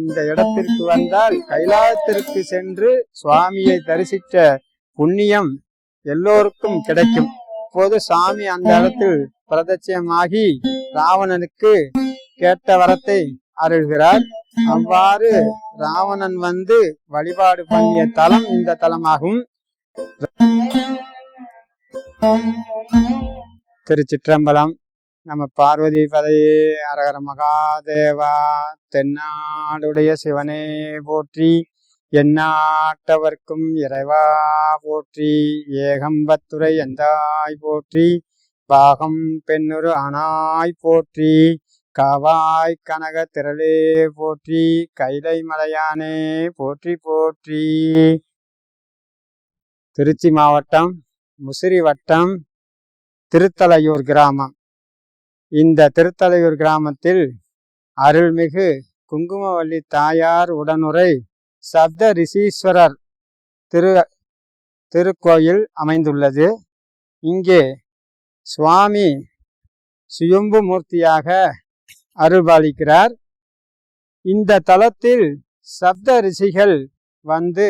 இந்த இடத்திற்கு வந்தால் கைலாயத்திற்கு சென்று சுவாமியை தரிசித்த புண்ணியம் எல்லோருக்கும் கிடைக்கும். அப்போது சாமி அந்த இடத்தில் பிரதட்சியமாகி ராவணனுக்கு கேட்ட வரத்தை அருள்கிறார். அவ்வாறு ராவணன் வந்து வழிபாடு பண்ணிய தலம் இந்த தலமாகும். திருச்சிற்றம்பலம். நம்ம பார்வதி பதையே அரகர மகாதேவா தென்னாடுடைய சிவனே போற்றி எந்நாட்டவர்க்கும் இறைவா போற்றி ஏகம்பத்துரை எந்தாய் போற்றி பாகம் பெண்ணுரு அனாய் போற்றி காவாய் கனக திரளே போற்றி கைலை மலையானே போற்றி போற்றி. திருச்சி மாவட்டம் முசிறி வட்டம் திருத்தலையூர் கிராமம். இந்த திருத்தலையூர் கிராமத்தில் அருள்மிகு குங்குமவல்லி தாயார் உடனுரை சப்த ரிஷீஸ்வரர் திரு திருக்கோயில் அமைந்துள்ளது. இங்கே சுவாமி சுயம்பு மூர்த்தியாக அருள்பாலிக்கிறார். இந்த தலத்தில் சப்த ரிஷிகள் வந்து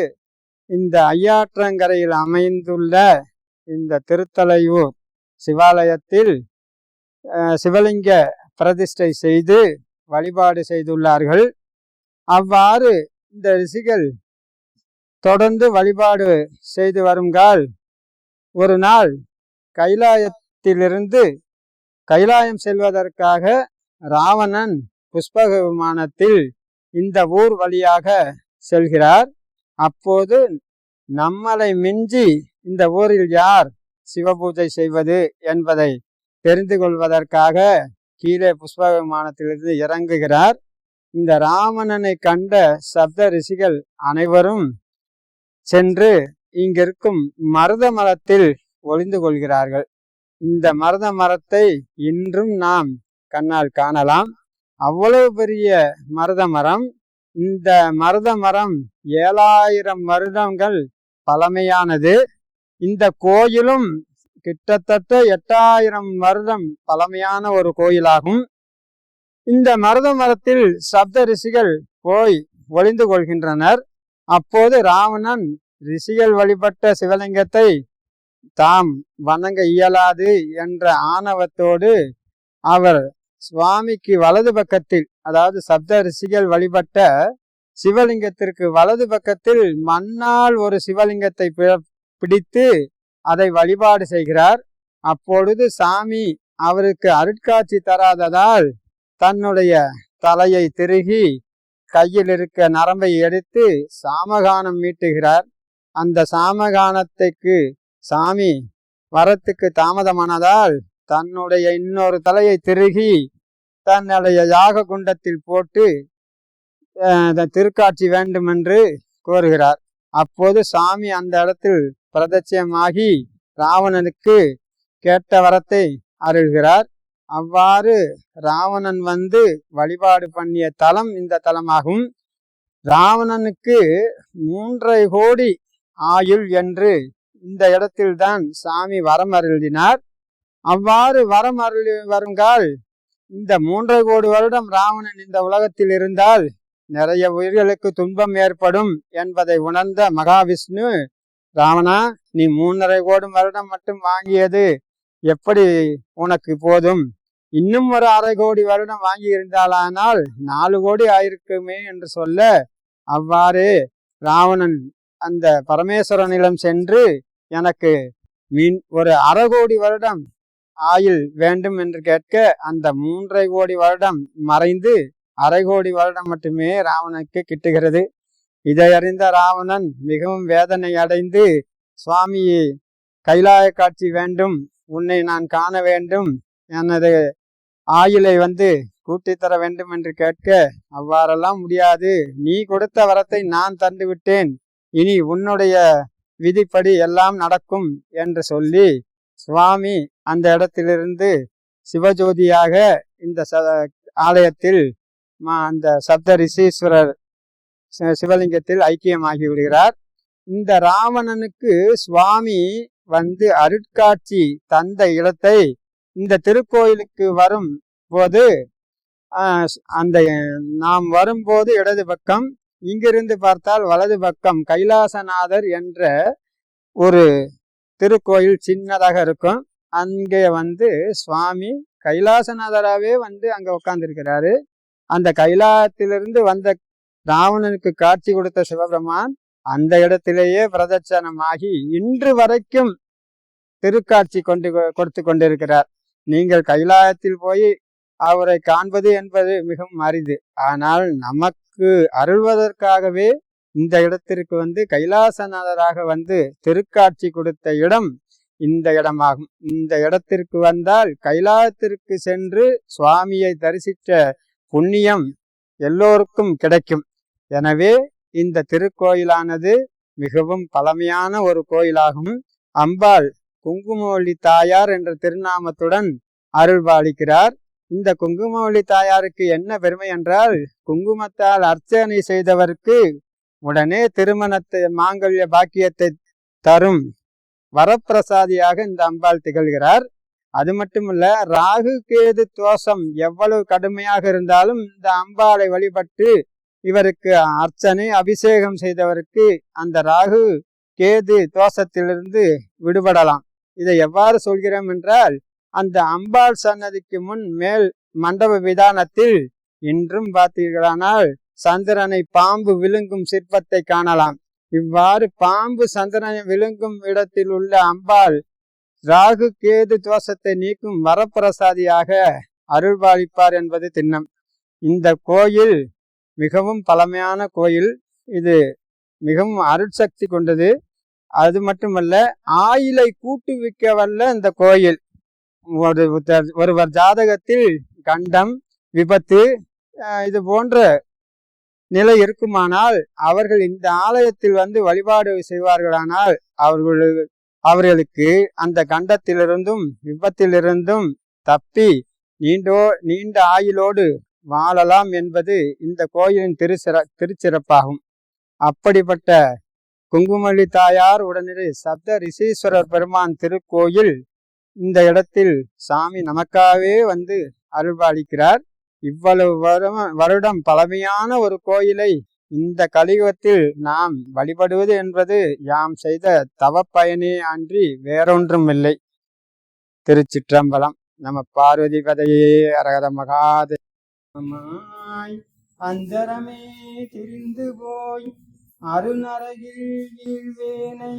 இந்த ஐயாற்றங்கரையில் அமைந்துள்ள இந்த திருத்தலையூர் சிவாலயத்தில் சிவலிங்க பிரதிஷ்டை செய்து வழிபாடு செய்துள்ளார்கள். அவ்வாறு இந்த ரிஷிகள் தொடர்ந்து வழிபாடு செய்து வருங்கால் ஒரு நாள் கைலாயத்திலிருந்து கைலாயம் செல்வதற்காக ராவணன் புஷ்பக விமானத்தில் இந்த ஊர் வழியாக செல்கிறார். அப்போது நம்மளை மிஞ்சி இந்த ஊரில் யார் சிவபூஜை செய்வது என்பதை தெரிந்து கொள்வதற்காக கீழே புஷ்ப விமானத்திலிருந்து இறங்குகிறார். இந்த ராவணனை கண்ட சப்த ரிஷிகள் அனைவரும் சென்று இங்கிருக்கும் மருத மரத்தில் ஒளிந்து கொள்கிறார்கள். இந்த மருத மரத்தை இன்றும் நாம் கண்ணால் காணலாம். அவ்வளவு பெரிய மருத மரம். இந்த மருத மரம் ஏழாயிரம் வருடங்கள் பழமையானது. இந்த கோயிலும் கிட்டத்தட்ட எட்டாயிரம் வருடம் பழமையான ஒரு கோயிலாகும். இந்த மருத மரத்தில் சப்த ரிஷிகள் போய் ஒளிந்து கொள்கின்றனர். அப்போது ராவணன் ரிஷிகள் வழிபட்ட சிவலிங்கத்தை தாம் வணங்க இயலாது என்ற ஆணவத்தோடு அவர் சுவாமிக்கு வலது பக்கத்தில் அதாவது சப்த ரிஷிகள் வழிபட்ட சிவலிங்கத்திற்கு வலது பக்கத்தில் மண்ணால் ஒரு சிவலிங்கத்தை பி- பிடித்து அதை வழிபாடு செய்கிறார். அப்பொழுது சாமி அவருக்கு அருட்காட்சி தராததால் தன்னுடைய தலையை திருகி கையில் இருக்க நரம்பை எடுத்து சாமகானம் மீட்டுகிறார். அந்த சாமகானத்துக்கு சாமி வரத்துக்கு தாமதமானதால் தன்னுடைய இன்னொரு தலையை திருகி தன்னுடைய யாக குண்டத்தில் போட்டு திருக்காட்சி வேண்டும் என்று கோருகிறார். அப்போது சாமி அந்த இடத்தில் பிரதட்சியமாகி ராவணனுக்கு கேட்ட வரத்தை அருள்கிறார். அவ்வாறு ராவணன் வந்து வழிபாடு பண்ணிய தலம் இந்த தலமாகும். ராவணனுக்கு மூன்றரை கோடி ஆயுள் என்று இந்த இடத்தில்தான் சாமி வரம் அருளினார். அவ்வாறு வரம் அருள் வருங்கால் இந்த மூன்றரை கோடி வருடம் ராவணன் இந்த உலகத்தில் இருந்தால் நிறைய உயிர்களுக்கு துன்பம் ஏற்படும் என்பதை உணர்ந்த மகாவிஷ்ணு ராவணா நீ மூன்றரை கோடி வருடம் மட்டும் வாங்கியது எப்படி உனக்கு போதும்? இன்னும் ஒரு அரை கோடி வருடம் வாங்கி இருந்தாலானால் நாலு கோடி ஆயிருக்குமே என்று சொல்ல அவ்வாறு ராவணன் அந்த பரமேஸ்வரனிடம் சென்று எனக்கு மீன் ஒரு அரை கோடி வருடம் ஆயில் வேண்டும் என்று கேட்க அந்த மூன்றரை கோடி வருடம் மறைந்து அரை கோடி வருடம் மட்டுமே ராவணனுக்கு கிட்டுகிறது. இதை அறிந்த ராவணன் மிகவும் வேதனை அடைந்து சுவாமியே கைலாய காட்சி வேண்டும் உன்னை நான் காண வேண்டும் எனது ஆயுளை வந்து கூட்டித்தர வேண்டும் என்று கேட்க அவ்வாறெல்லாம் முடியாது. நீ கொடுத்த வரத்தை நான் தந்து விட்டேன். இனி உன்னுடைய விதிப்படி எல்லாம் நடக்கும் என்று சொல்லி சுவாமி அந்த இடத்திலிருந்து சிவஜோதியாக இந்த ச ஆலயத்தில் அந்த சப்த ரிஷீஸ்வரர் சிவலிங்கத்தில் ஐக்கியமாகி விடுகிறார் இந்த ராவணனுக்கு சுவாமி வந்து அருட்காட்சி தந்த இடத்தை இந்த திருக்கோயிலுக்கு வரும் போது அந்த நாம் வரும்போது இடது பக்கம் இங்கிருந்து பார்த்தால் வலது பக்கம் கைலாசநாதர் என்ற ஒரு திருக்கோயில் சின்னதாக இருக்கும். அங்கே வந்து சுவாமி கைலாசநாதராகவே வந்து அங்கே உட்காந்துருக்கிறாரு அந்த கைலாயத்திலிருந்து வந்த ராவணனுக்கு காட்சி கொடுத்த சிவபெருமான் அந்த இடத்திலேயே பிரதட்சணமாகி இன்று வரைக்கும் திருக்காட்சி கொண்டு கொடுத்து கொண்டிருக்கிறார். நீங்கள் கைலாயத்தில் போய் அவரை காண்பது என்பது மிகவும் அரிது. ஆனால் நமக்கு அருள்வதற்காகவே இந்த இடத்திற்கு வந்து கைலாசநாதராக வந்து திருக்காட்சி கொடுத்த இடம் இந்த இடமாகும். இந்த இடத்திற்கு வந்தால் கைலாயத்திற்கு சென்று சுவாமியை தரிசித்த புண்ணியம் எல்லோருக்கும் கிடைக்கும். எனவே இந்த திருக்கோயிலானது மிகவும் பழமையான ஒரு கோயிலாகும். அம்பாள் குங்குமவள்ளி தாயார் என்ற திருநாமத்துடன் அருள்பாலிக்கிறார் இந்த குங்குமவள்ளி தாயாருக்கு என்ன பெருமை என்றால் குங்குமத்தால் அர்ச்சனை செய்தவருக்கு உடனே திருமணத்தை மாங்கல்ய பாக்கியத்தை தரும் வரப்பிரசாதியாக இந்த அம்பாள் திகழ்கிறார். அது மட்டுமல்ல ராகு கேது தோஷம் எவ்வளவு கடுமையாக இருந்தாலும் இந்த அம்பாளை வழிபட்டு இவருக்கு அர்ச்சனை அபிஷேகம் செய்தவருக்கு அந்த ராகு கேது தோஷத்திலிருந்து விடுபடலாம். இதை எவ்வாறு சொல்கிறோம் என்றால் அந்த அம்பாள் சன்னதிக்கு முன் மேல் மண்டப விதானத்தில் இன்றும் பார்த்தீர்களானால் சந்திரனை பாம்பு விழுங்கும் சிற்பத்தை காணலாம். இவ்வாறு பாம்பு சந்திரனை விழுங்கும் இடத்தில் உள்ள அம்பாள் ராகு கேது தோஷத்தை நீக்கும் வரப்பிரசாதியாக அருள்பாலிப்பார் என்பது திண்ணம். இந்த கோயில் மிகவும் பழமையான கோயில். இது மிகவும் அருட்சக்தி கொண்டது. அது மட்டுமல்ல ஆயிலை கூட்டுவிக்க வல்ல இந்த கோயில். ஒரு ஒருவர் ஜாதகத்தில் கண்டம் விபத்து இது போன்ற நிலை இருக்குமானால் அவர்கள் இந்த ஆலயத்தில் வந்து வழிபாடு செய்வார்களானால் அவர்களுக்கு அவர்களுக்கு அந்த கண்டத்திலிருந்தும் விபத்திலிருந்தும் தப்பி நீண்டோ நீண்ட ஆயுளோடு வாழலாம் என்பது இந்த கோயிலின் திருச்சிற திருச்சிறப்பாகும். அப்படிப்பட்ட குங்குமல்லி தாயார் உடனடி சப்த ரிஷீஸ்வரர் பெருமான் திருக்கோயில் இந்த இடத்தில் சாமி நமக்காகவே வந்து அருள்பாலிக்கிறார். இவ்வளவு வருடம் பழமையான ஒரு கோயிலை இந்த கலியுகத்தில் நாம் வழிபடுவது என்பது யாம் செய்த தவப்பயனே அன்றி வேறொன்றும் இல்லை திருச்சிற்றம்பலம் நம்ம பார்வதி கதையே அரகத மகாதே அந்தரமே திரிந்து போய் அருணரகில் வீழ்வேனை.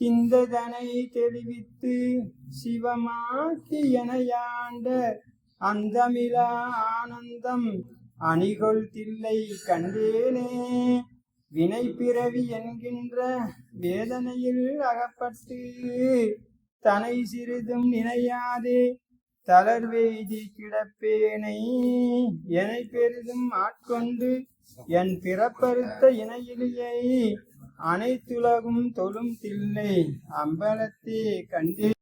சிந்ததனை தெளிவித்து சிவமாக்கி எனையாண்ட அந்தமிலா ஆனந்தம் அணிகொள் தில்லை கண்டேனே. வினை பிறவி என்கின்ற வேதனையில் அகப்பட்டு தனை சிறிதும் நினையாதே. தளர்வேதி கிடப்பேனை என பெரிதும் ஆட்கொண்டு என் பிறப்பறுத்த இணையிலியை அனைத்துலகும் தொழும் தில்லை அம்பலத்தே கண்டே